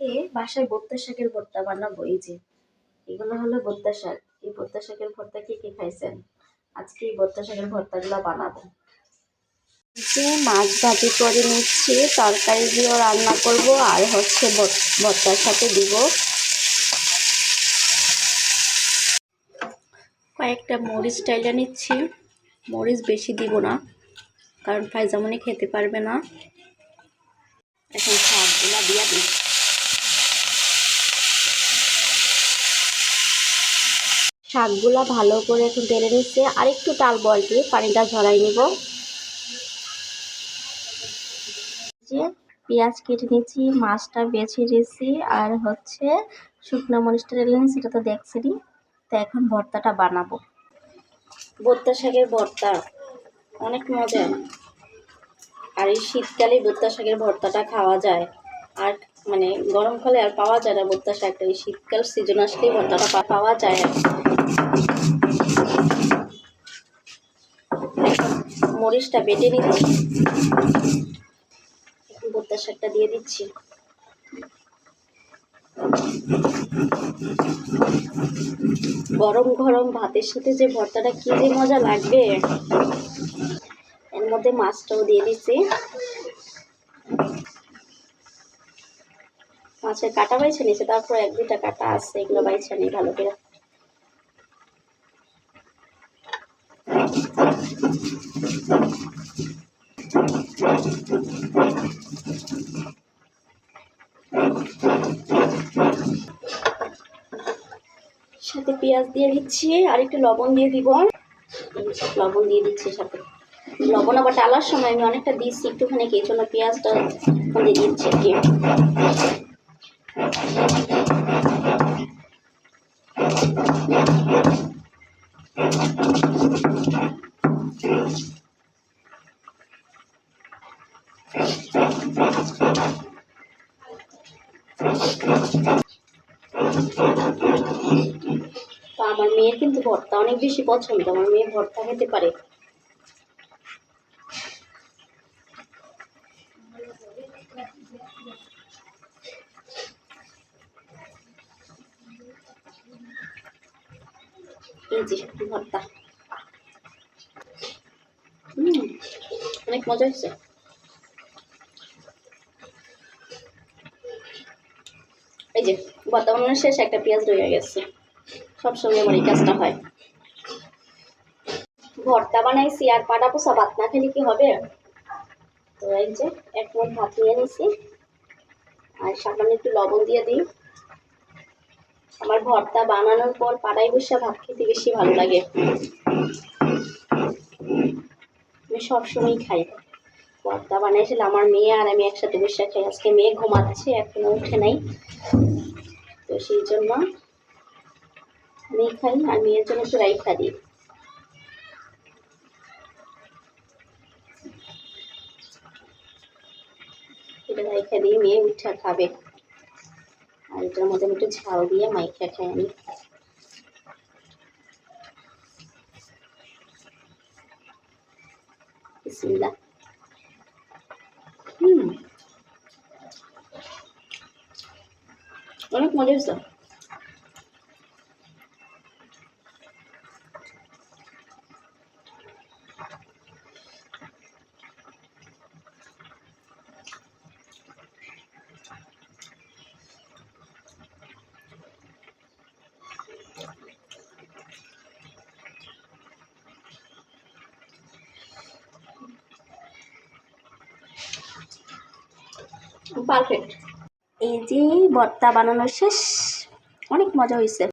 আজকে বাসায় ভর্তা শাকের ভর্তা বানাবো, এই যে। এগুলো হলো ভর্তা শাক। এই ভর্তা শাকের ভর্তা কে কে খাইছেন? আজকে এই ভর্তা শাকের ভর্তাগুলো বানাবো। যে মাছ ভাজি করে নিচ্ছি, তরকারি দিয়েও রান্না করব, আর হচ্ছে ভর্তার সাথে দিব। কয়েকটা মরিচ টাইলা নিচ্ছি। মরিচ বেশি দিব না, কারণ ফাইজামনি খেতে পারবে না। এখন শাকগুলা দিয়া দিই শাকগুলা ভালো করে একটু তেলে নিচ্ছে। আর একটু টালবো আর কি পানিটা ঝরাই নিব। পেঁয়াজ কেটে নিচ্ছি মাছটা বেছে দিয়েছি আর হচ্ছে শুকনো মরিচটা ঢেলে নিয়েছি, সেটা তো দেখছিনি তো এখন ভর্তাটা বানাবো। ভর্তা শাকের ভর্তা, অনেক মজা। আর এই শীতকালে ভর্তা শাকের ভর্তাটা খাওয়া যায়। আর মানে গরমকালে আর পাওয়া যায় না ভর্তা শাকটা। এই শীতকাল সিজন আসলেই ভর্তাটা পাওয়া যায় আর মরিচটা বেটে নিচ্ছি। এখন ভর্তা শাকটা দিয়ে দিচ্ছি। গরম গরম ভাতের সাথে যে ভর্তাটা, কি যে মজা লাগবে। এর মধ্যে মাছটাও দিয়ে দিচ্ছি। মাছের কাটা বাইছে নিয়েছে, তারপর এক দুইটা কাটা আছে, এগুলো বাইছে নিই ভালো করে। সাথে পেঁয়াজ দিয়ে দিচ্ছি আর একটু লবণ দিয়ে দিব। লবণ দিয়ে দিচ্ছি সাথে। লবণ আবার ডালার সময় আমি অনেকটা দিচ্ছি, একটুখানি কি জন্য পেঁয়াজটা দিয়ে দিচ্ছি আর কি তো আমার মেয়ের কিন্তু ভর্তা অনেক বেশি পছন্দ। আমার মেয়ে ভর্তা খেতে পারে। ভর্তা। অনেক মজা হয়েছে। এই যে ভর্তা বানানোর শেষ একটা পেঁয়াজ রয়ে গেছে। সবসময় আমার এই কাজটা হয়। ভর্তা বানাইছি আর পাটা পোষা ভাত না খেলে কি হবে? তো এই যে, এক মন ভাত নিয়ে নিছি। আর সামান্য একটু লবণ দিয়ে দিই। আমার ভর্তা বানানোর পর পাড়াই বসে ভাত খেতে বেশি ভালো লাগে। আমি সবসময় খাই। ভর্তা বানাইছিলাম আমার মেয়ে আর আমি একসাথে বসে খাই আজকে মেয়ে ঘুমাচ্ছে, এখনও উঠে নাই। তো সেই জন্য আমি খাই, আর মেয়ের জন্য একটু রাইখা দিই। এটা রাইখা দিয়ে মেয়ে উঠা খাবে। আর এটার মধ্যে একটু ঝাল দিয়ে মাইখা খাই আমি। বিসমিল্লাহ হুম অনেক মজা হয়েছে। পারফেক্ট এই যে ভর্তা বানানো শেষ। অনেক মজা হয়েছে